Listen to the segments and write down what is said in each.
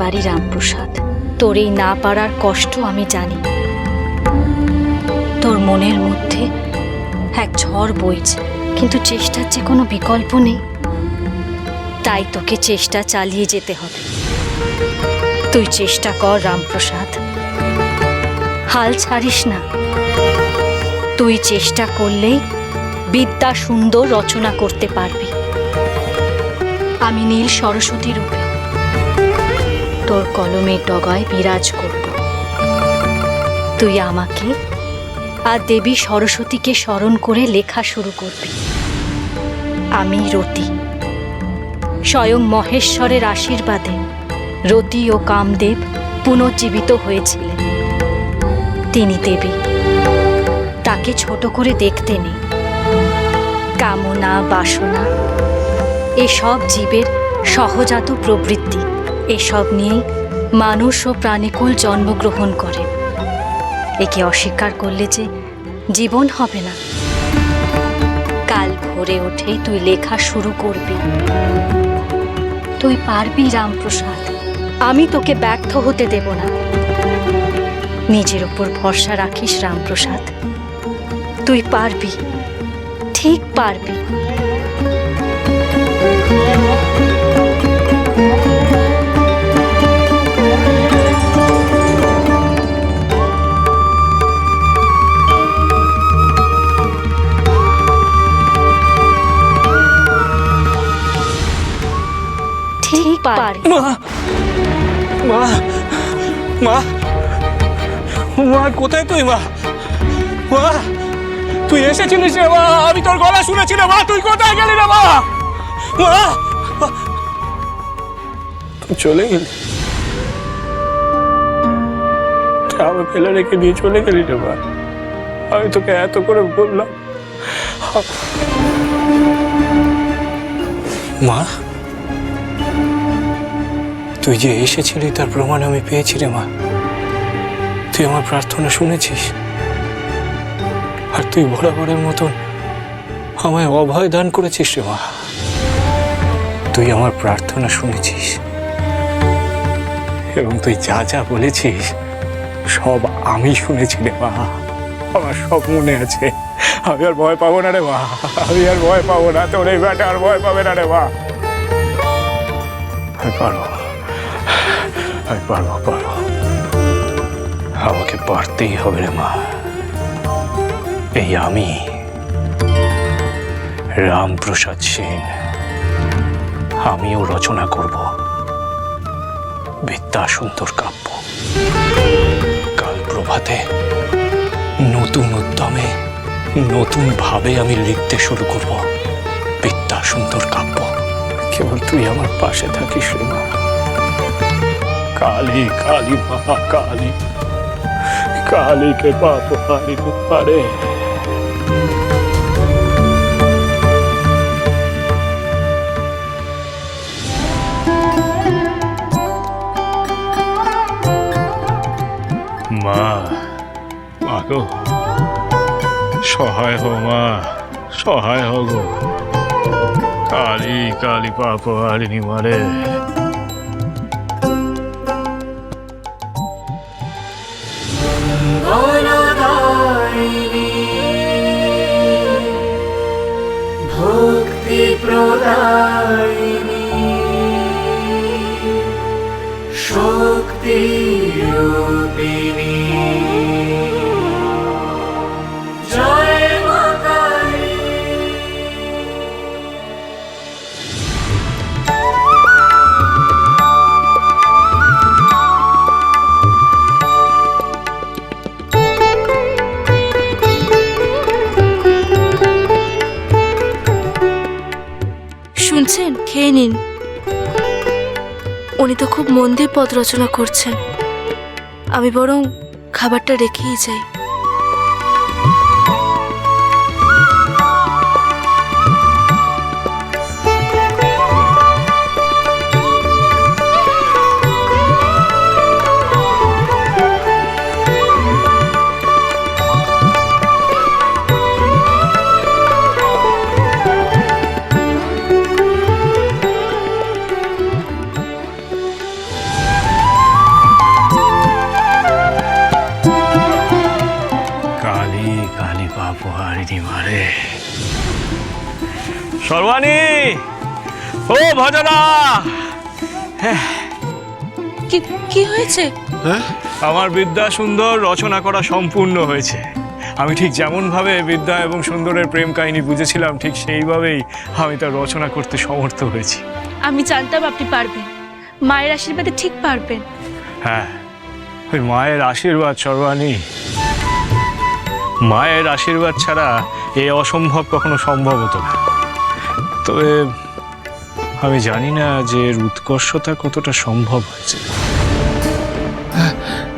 পারি রামপ্রসাদ। তোর এই না পারার কষ্ট আমি জানি। তোর মনের মধ্যে এক ঝড় বইছে, কিন্তু চেষ্টার যে কোনো বিকল্প নেই। তাই তোকে চেষ্টা চালিয়ে যেতে হবে। তুই চেষ্টা কর রামপ্রসাদ। হাল ছাড়িস না। তুই চেষ্টা করলেই বিদ্যা সুন্দর রচনা করতে পারবি। আমি নীল সরস্বতী রূপে তোর কলমের ডগায় বিরাজ করব। তুই আমাকে আর দেবী সরস্বতীকে স্মরণ করে লেখা শুরু করবি। আমি রতি, স্বয়ং মহেশ্বরের আশীর্বাদে রতি ও কামদেব পুনর্জীবিত হয়েছিলেন। তিনি দেবী, তাকে ছোট করে দেখতে নেই। কামনা, বাসনা, এসব জীবের সহজাত প্রবৃত্তি। এসব নিয়ে মানুষ ও প্রাণীকুল জন্মগ্রহণ করে। একে অস্বীকার করলে যে জীবন হবে না। কাল ভোরে উঠেই তুই লেখা শুরু করবি। তুই পারবি রামপ্রসাদ। আমি তোকে ব্যর্থ হতে দেব না। নিজের ওপর ভরসা রাখিস রামপ্রসাদ। তুই পারবি। ঠিক পারবি। ঠিক পারবি মা মা মা মা কোথায় তুই মা? মা তুই এসেছিলিস রে মা? আমি তোর গলা শুনেছিলাম মা তুই কোথায় গেলি রে মা? মা চলে গেলি। আমার ফেলে রেখে দিয়ে চলে গেলি রে মা। আমি তোকে এত করে বললাম। মা তুই যে এসেছিলি, তার প্রমাণ আমি পেয়েছি রে মা। তুই আমার প্রার্থনা শুনেছিস। আর তুই বরাবরের মতন আমায় অভয় দান করেছিস রে মা। তুই আমার প্রার্থনা শুনেছিস। এবং তুই যা যা বলেছিস, সব আমি শুনেছি রে মা। আমার সব মনে আছে। আমি আর ভয় পাবো না রে মা। আমি আর ভয় পাবো না। তোর এই ব্যাটা আর ভয় পাবে না রে মা। আমি আমি পারব পারব আমাকে পারতেই হবে রে মা। এই আমি, রামপ্রসাদ সেন, আমিও রচনা করব। বিদ্যা সুন্দর কাব্য। কাল প্রভাতে নতুন উদ্যমে, নতুন ভাবে আমি লিখতে শুরু করব। বিদ্যা সুন্দর কাব্য। কেবল তুই আমার পাশে থাকিস রে মা। কালী কালী মা কালী কালীকে পাপ হারিতে পারে। মা মা গো সহায় হো মা, সহায় হো গো। কালী কালী পাপ হারিনি মারে। ভক্তি উনি তো খুব মন দিয়ে পদ রচনা করছেন। আমি বরং খাবারটা রেখেই যাই। সর্বাণী ও ভজনা। কি কি হয়েছে? আমার বিদ্যা সুন্দর রচনা করা সম্পূর্ণ হয়েছে। আমি ঠিক যেমনভাবে বিদ্যা এবং সুন্দরের প্রেম কাহিনী বুঝেছিলাম ঠিক সেইভাবেই আমি তার রচনা করতে সমর্থ হয়েছি। আমি জানতাম আপনি পারবেন। মায়ের আশীর্বাদে ঠিক পারবেন। হ্যাঁ ওই মায়ের আশীর্বাদ সর্বাণী। মায়ের আশীর্বাদ ছাড়া এই অসম্ভব কখনো সম্ভব হতো না। তবে আমি জানি না যে এর উৎকর্ষতা কতটা সম্ভব হয়েছে।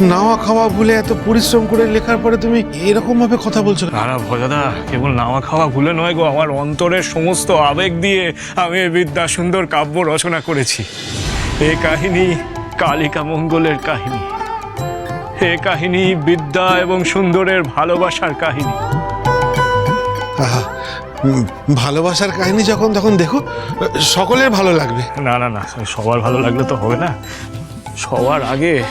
নাওয়া খাওয়া ভুলে এত পরিশ্রম করে লেখার পরে তুমি এরকম ভাবে কথা বলছো না ভজাদা কেবল নাওয়া খাওয়া ভুলে নয় গো আমার অন্তরের সমস্ত আবেগ দিয়ে আমি বিদ্যা সুন্দর কাব্য রচনা করেছি। এ কাহিনী কালিকা মঙ্গলের কাহিনী। এ কাহিনী বিদ্যা এবং সুন্দরের ভালোবাসার কাহিনী। ভালোবাসার কাহিনী যখন, তখন দেখো, সকলের ভালো লাগবে। না না না, সবার ভালো লাগলে তো হবে না। সবার আগে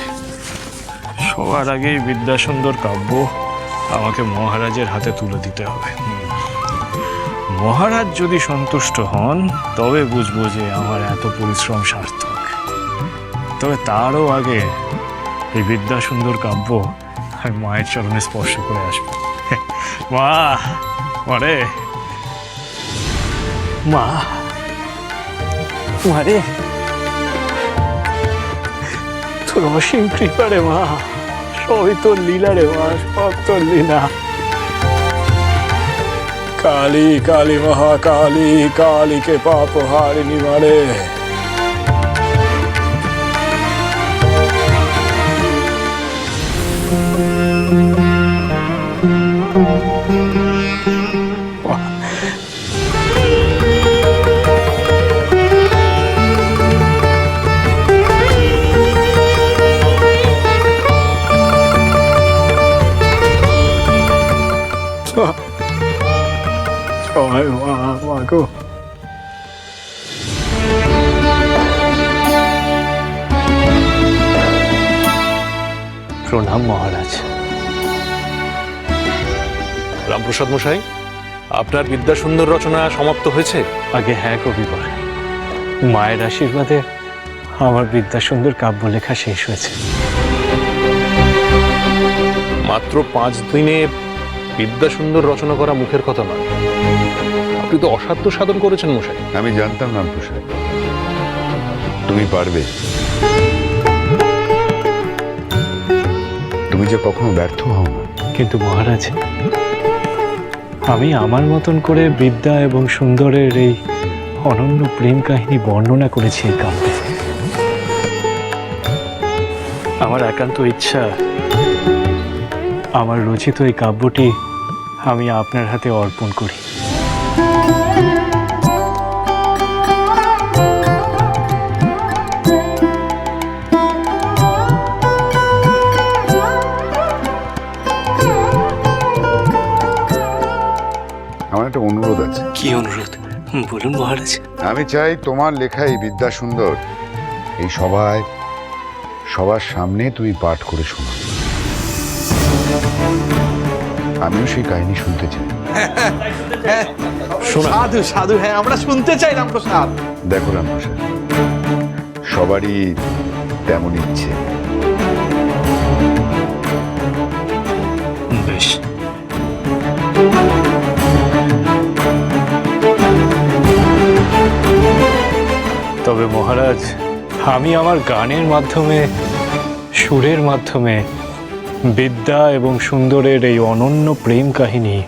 সবার আগে বিদ্যাসুন্দর কাব্য আমাকে মহারাজের হাতে তুলে দিতে হবে। মহারাজ যদি সন্তুষ্ট হন, তবে বুঝব যে আমার এত পরিশ্রম সার্থক। তবে তারও আগে এই বিদ্যাসুন্দর কাব্য আমি মায়ের চরণে স্পর্শ করে আসব। মা মারে মা। মারে তোর অসীম কৃপা রে মা। সবই তোর লীলা রে মা, সব তোর লীলা। কালী কালী মহাকালী, কালীকে পাপ হারিনি মারে। গো প্রণাম মহারাজ। রামপ্রসাদ মশাই আপনার বিদ্যা সুন্দর রচনা সমাপ্ত হয়েছে? আগে হ্যাঁ কবিবর মায়ের আশীর্বাদে আমার বিদ্যা সুন্দর কাব্য লেখা শেষ হয়েছে। মাত্র পাঁচ দিনে বিদ্যা সুন্দর রচনা করা মুখের কথা নয়। আপনি তো অসাধ্য সাধন করেছেন মশাই। আমি জানতাম রামপ্রসাদ তুমি পারবে। তুমি যে কখনো ব্যর্থ হও না। কিন্তু মহারাজ আমি আমার মতন করে বিদ্যা এবং সুন্দরের এই অনন্য প্রেম কাহিনী বর্ণনা করেছি এই কাব্যে। আমার একান্ত ইচ্ছা আমার রচিত এই কাব্যটি আমি আপনার হাতে অর্পণ করি। বলুন মহারাজ। আমি চাই তোমার লেখা এই বিদ্যা সুন্দর। এই সবাই সবার সামনে তুমি পাঠ করে শোনো। আমিও সেই কাহিনী শুনতে চাই। সাধু সাধু হ্যাঁ আমরা শুনতে চাই রামপ্রসাদ। দেখো রামপ্রসাদ সবারই তেমন ইচ্ছে। আমি আমার গানের মাধ্যমে সুরের মাধ্যমে বিদ্যা এবং সুন্দরের এই অনন্য প্রেম কাহিনী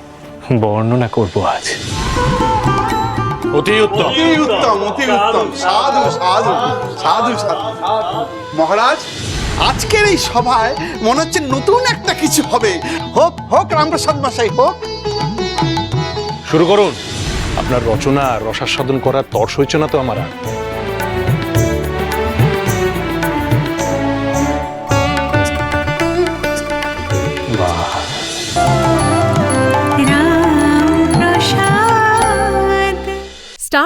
বর্ণনা করব আজ। অতি উত্তম। অতি উত্তম অতি উত্তম। সাধু সাধু সাধু সাধু। মহারাজ আজকের এই সভায় মনে হচ্ছে নতুন একটা কিছু হবে। হোক হোক রামপ্রসাদ মশাই হোক। শুরু করুন। আপনার রচনা রসাস্বাদন করার তর্স হয়েছে না তো আমার আর?